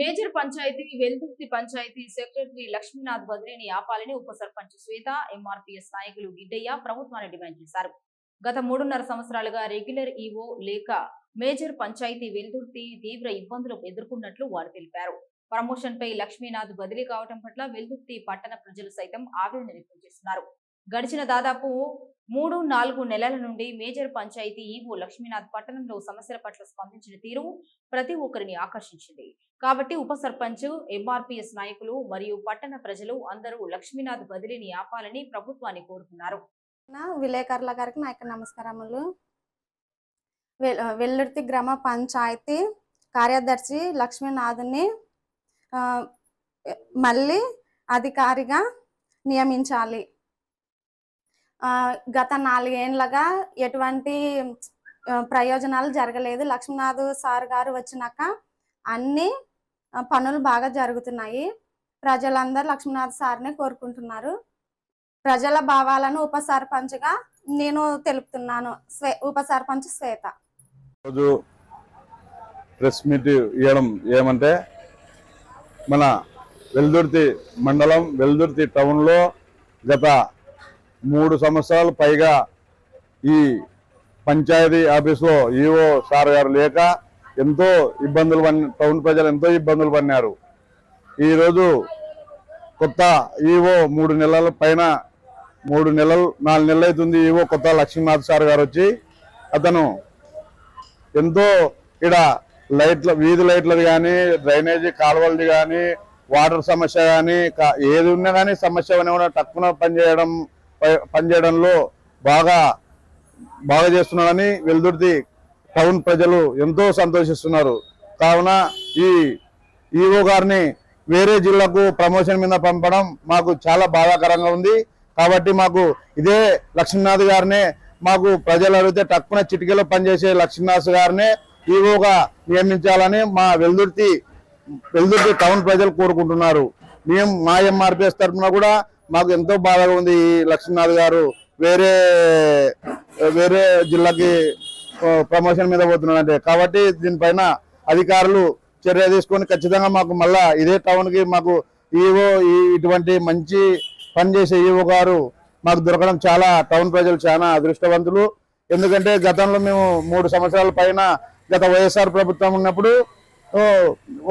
Major panchayat Veldurthi panchayat secretary Lakshminath బద్రిని ఆపాలని ఉప సర్పంచ్ శ్వేత ఎంఆర్పీఎస్ నాయకులు గిడ్డయ్య ప్రభుత్వాన్ని డిమాండ్ చేశారు. గత మూడున్నర సంవత్సరాలుగా రెగ్యులర్ ఈవో లేక మేజర్ పంచాయతీ వెల్దుర్తి తీవ్ర ఇబ్బందులు ఎదుర్కొన్నట్లు వారు తెలిపారు. ప్రమోషన్ పై లక్ష్మీనాథ్ బదిలీ కావటం పట్ల వెల్దుర్తి పట్టణ ప్రజలు సైతం ఆవేదన వ్యక్తం చేస్తున్నారు. గడిచిన దాదాపు మూడు నాలుగు నెలల నుండి మేజర్ పంచాయతీ ఈవో లక్ష్మీనాథ్ పట్టణంలో సమస్యల పట్ల స్పందించిన తీరు ప్రతి ఒక్కరిని ఆకర్షించింది. కాబట్టి ఉప సర్పంచ్ ఎంఆర్పీఎస్ నాయకులు మరియు పట్టణ ప్రజలు అందరూ లక్ష్మీనాథ్ బదిలీని ఆపాలని ప్రభుత్వాన్ని కోరుతున్నారు. విలేకరుల గారికి నా యొక్క నమస్కారములు. వెల్లుర్తి గ్రామ పంచాయతీ కార్యదర్శి లక్ష్మీనాథ్ని మళ్ళీ అధికారిగా నియమించాలి. గత నాలుగేండ్లుగా ఎటువంటి ప్రయోజనాలు జరగలేదు. లక్ష్మీనాథ్ సార్ గారు వచ్చినాక అన్ని పనులు బాగా జరుగుతున్నాయి. ప్రజలందరూ లక్ష్మీనాథ్ సార్ని కోరుకుంటున్నారు. ప్రజల భావాలను ఉప సర్పంచ్గా నేను తెలుపుతున్నాను. స్వే ఉప సర్పంచ్ శ్వేత. రోజు ప్రెస్ మీట్ ఇవ్వడం ఏమంటే మన వెల్దుర్తి మండలం వెల్దుర్తి టౌన్లో గత మూడు సంవత్సరాలు పైగా ఈ పంచాయతీ ఆఫీస్లో ఈఓ సార్ గారు లేక ఎంతో ఇబ్బందులు పడి టౌన్ ప్రజలు ఎంతో ఇబ్బందులు పడినారు. ఈరోజు కొత్త ఈఓ మూడు నెలల పైన మూడు నెలలు నాలుగు నెలలు అవుతుంది ఈవో కొత్త లక్ష్మీనాథ్ సార్ గారు వచ్చి. అతను ఎంతో ఇక్కడ లైట్ల వీధి లైట్లది కానీ డ్రైనేజీ కాలువలది కానీ వాటర్ సమస్య కానీ ఏది ఉన్నా కానీ సమస్య ఉన్నా కూడా తక్కువ పనిచేయడం పనిచేయడంలో బాగా బాగా చేస్తున్నాడని వెల్దుర్తి టౌన్ ప్రజలు ఎంతో సంతోషిస్తున్నారు. కావున ఈ ఈఓ గారిని వేరే జిల్లాకు ప్రమోషన్ మీద పంపడం మాకు చాలా బాధాకరంగా ఉంది. కాబట్టి మాకు ఇదే లక్ష్మీనాథ్ గారినే మాకు ప్రజలు అడిగితే తక్కువ చిటికలో పనిచేసే లక్ష్మీనాథ్ గారినే ఈఓగా నియమించాలని మా వెల్దుర్తి వెల్దుర్తి టౌన్ ప్రజలు కోరుకుంటున్నారు. మేము మా ఎంఆర్పిఎస్ తరఫున కూడా మాకు ఎంతో బాధగా ఉంది ఈ లక్ష్మీనాథ్ గారు. వేరే వేరే జిల్లాకి ప్రమోషన్ మీద పోతున్నాడంటే. కాబట్టి దీనిపైన అధికారులు చర్య తీసుకొని ఖచ్చితంగా మాకు మళ్ళా ఇదే టౌన్కి మాకు ఈవో ఇటువంటి మంచి పనిచేసే ఈవో గారు మాకు దొరకడం చాలా టౌన్ ప్రజలు చాలా అదృష్టవంతులు. ఎందుకంటే గతంలో మేము మూడు సంవత్సరాల పైన గత వైఎస్ఆర్ ప్రభుత్వం ఉన్నప్పుడు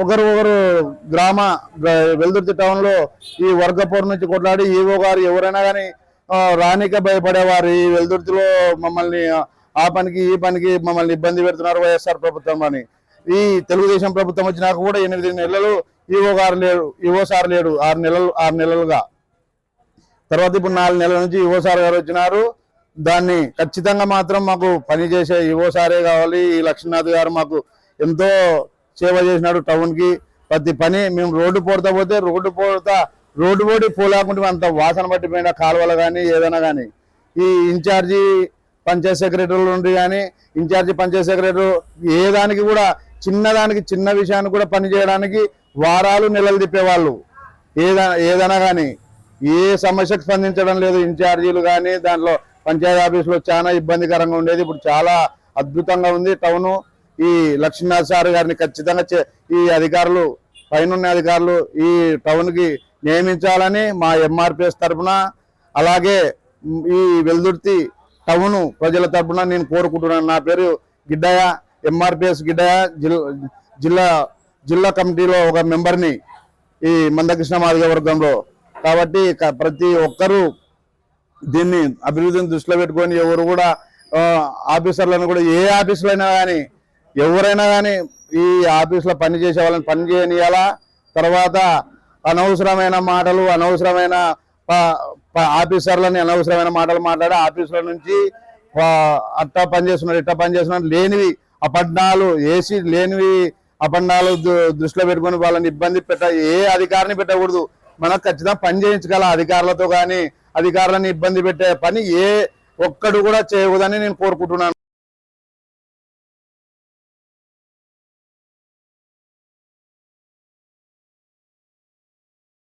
ఒకరు ఒకరు గ్రామ వెల్దుర్తి టౌన్లో ఈ వర్గపూర్ నుంచి కొట్లాడి ఈవో గారు ఎవరైనా కానీ రానిక భయపడేవారు ఈ వెల్దుర్తిలో మమ్మల్ని ఆ, పనికి ఈ పనికి మమ్మల్ని ఇబ్బంది పెడుతున్నారు వైఎస్ఆర్ ప్రభుత్వం అని. ఈ తెలుగుదేశం ప్రభుత్వం వచ్చినాక కూడా ఎనిమిది నెలలు ఈవో గారు లేడు ఈవో సార్ లేడు ఆరు నెలలు ఆరు నెలలుగా. తర్వాత ఇప్పుడు నాలుగు నెలల నుంచి ఈవో సార్ గారు వచ్చినారు. దాన్ని ఖచ్చితంగా మాత్రం మాకు పని చేసే ఈవో సారే కావాలి. ఈ లక్ష్మీనాథ్ గారు మాకు ఎంతో సేవ చేసినాడు టౌన్కి. ప్రతి పని మేము రోడ్డు పోడతా పోతే రోడ్డు పోడతా రోడ్డు పోటీ పోలేకుంటే అంత వాసన పట్టిపోయిన కాలువలు కానీ ఏదైనా కానీ ఈ ఇన్ఛార్జి పంచాయత్ సెక్రటరీలు ఉండి కానీ ఇన్ఛార్జి పంచాయత్ సెక్రటరీ ఏ దానికి కూడా చిన్నదానికి చిన్న విషయాన్ని కూడా పని చేయడానికి వారాలు నెలలు తిప్పేవాళ్ళు. ఏదైనా ఏదైనా కానీ ఏ సమస్యకు స్పందించడం లేదు ఇన్ఛార్జీలు కానీ దాంట్లో పంచాయతీ ఆఫీసులో చాలా ఇబ్బందికరంగా ఉండేది. ఇప్పుడు చాలా అద్భుతంగా ఉంది టౌను. ఈ లక్ష్మీనాథ్ సార్ గారిని ఖచ్చితంగా చే- ఈ అధికారులు పైనున్న అధికారులు ఈ టౌన్కి నియమించాలని మా ఎంఆర్పిఎస్ తరఫున అలాగే ఈ వెల్దుర్తి టౌన్ ప్రజల తరఫున నేను కోరుకుంటున్నాను. నా పేరు గిడ్డయ్య ఎంఆర్పిఎస్ గిడ్డయ్య జిల్లా జిల్లా జిల్లా కమిటీలో ఒక మెంబర్ని ఈ మందకృష్ణ మాదిగ వర్గంలో కాబట్టి ప్రతి ఒక్కరూ దీన్ని అభివృద్ధిని దృష్టిలో పెట్టుకొని ఎవరు కూడా ఆఫీసర్లను కూడా ఏ ఆఫీసులైనా కానీ ఎవరైనా కానీ ఈ ఆఫీసులో పని చేసే వాళ్ళని పని చేయనియాలా తర్వాత అనవసరమైన మాటలు అనవసరమైన ఆఫీసర్లని అనవసరమైన మాటలు మాట్లాడి ఆఫీసుల నుంచి అట్టా పని చేస్తున్నారు ఇట్టా పని చేస్తున్నారు లేనివి అపడ్డాలు ఏసీ లేనివి అపండాలు దృష్టిలో పెట్టుకొని వాళ్ళని ఇబ్బంది పెట్ట ఏ అధికారిని పెట్టకూడదు. మనకు ఖచ్చితంగా పని చేయించగల అధికారులతో కానీ అధికారులను ఇబ్బంది పెట్టే పని ఏ ఒక్కడు కూడా చేయకూడదని నేను కోరుకుంటున్నాను.